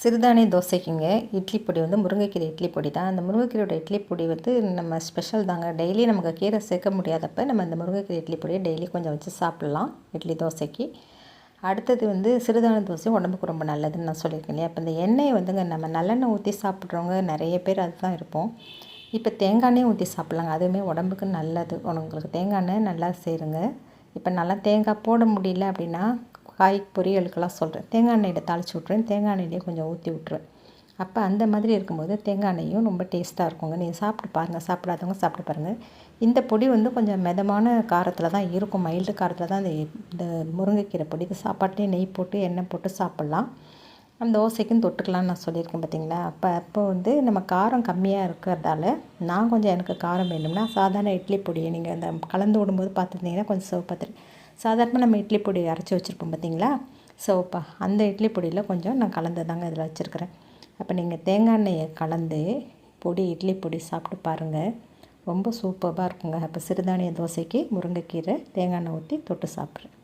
சிறுதானிய தோசைக்குங்க. இட்லி பொடி வந்து முருங்கைக்கீரை இட்லி பொடி தான். அந்த முருங்கைக்கீரையோட இட்லி பொடி வந்து நம்ம ஸ்பெஷல் தாங்க. டெய்லி நமக்கு கீரை சேர்க்க முடியாதப்ப நம்ம இந்த முருங்கைக்கீரை இட்லி பொடியை டெய்லி கொஞ்சம் வச்சு சாப்பிட்லாம் இட்லி தோசைக்கு. அடுத்தது வந்து சிறுதானிய தோசை உடம்புக்கு ரொம்ப நல்லதுன்னு நான் சொல்லியிருக்கேன் இல்லையா? இப்போ இந்த எண்ணெயை வந்துங்க நம்ம நல்லெண்ணெய் ஊற்றி சாப்பிட்றவங்க நிறைய பேர் அதுதான் இருப்போம். இப்போ தேங்காய் எண்ணெய் ஊற்றி சாப்பிட்லாங்க. அதுவுமே உடம்புக்கு நல்லது. உங்களுக்கு தேங்காய் எண்ணெய் நல்லா சேருங்க. இப்போ நல்லா தேங்காய் போட முடியல அப்படின்னா காய் பொரியலுக்கெல்லாம் சொல்கிறேன் தேங்காய் எண்ணெயில் தாளித்து விட்ருவேன் தேங்காய் எண்ணெயிலே கொஞ்சம் ஊற்றி விட்ருவேன் அப்போ அந்த மாதிரி இருக்கும்போது தேங்காய் எண்ணெயும் ரொம்ப டேஸ்ட்டாக இருக்குங்க. நீங்கள் சாப்பிட்டு பாருங்கள் சாப்பிடாதவங்க சாப்பிட்டு பாருங்கள் இந்த பொடி வந்து கொஞ்சம் மிதமான காரத்தில் தான் இருக்கும். மைல்டு காரத்தில் தான் இந்த இந்த முருங்கைக்கீரை பொடி. இது சாப்பாட்லேயும் நெய் போட்டு எண்ணெய் போட்டு சாப்பிட்லாம். அந்த தோசைக்கும் தொட்டுக்கலாம்னு நான் சொல்லியிருக்கேன் பார்த்தீங்களா அப்போ அப்போ வந்து நம்ம காரம் கம்மியாக இருக்கிறதால நான் கொஞ்சம் எனக்கு காரம் வேணும்னா சாதாரண இட்லி பொடியை நீங்கள் அந்த கலந்து விடும்போது பார்த்துருந்தீங்கன்னா கொஞ்சம் சிவப்பாக சாதாரணமாக நம்ம இட்லி பொடி அரைச்சி வச்சுருப்போம் பார்த்தீங்களா சிவப்பா அந்த இட்லி பொடியில் கொஞ்சம் நான் கலந்து தாங்க இதில் வச்சுருக்கிறேன். அப்போ நீங்கள் தேங்காய் எண்ணெயை கலந்து பொடி இட்லி பொடி சாப்பிட்டு பாருங்கள் ரொம்ப சூப்பராக இருக்குங்க. அப்போ சிறுதானிய தோசைக்கு முருங்கைக்கீரை தேங்காய் எண்ணெய் ஊற்றி தொட்டு சாப்பிட்றேன்.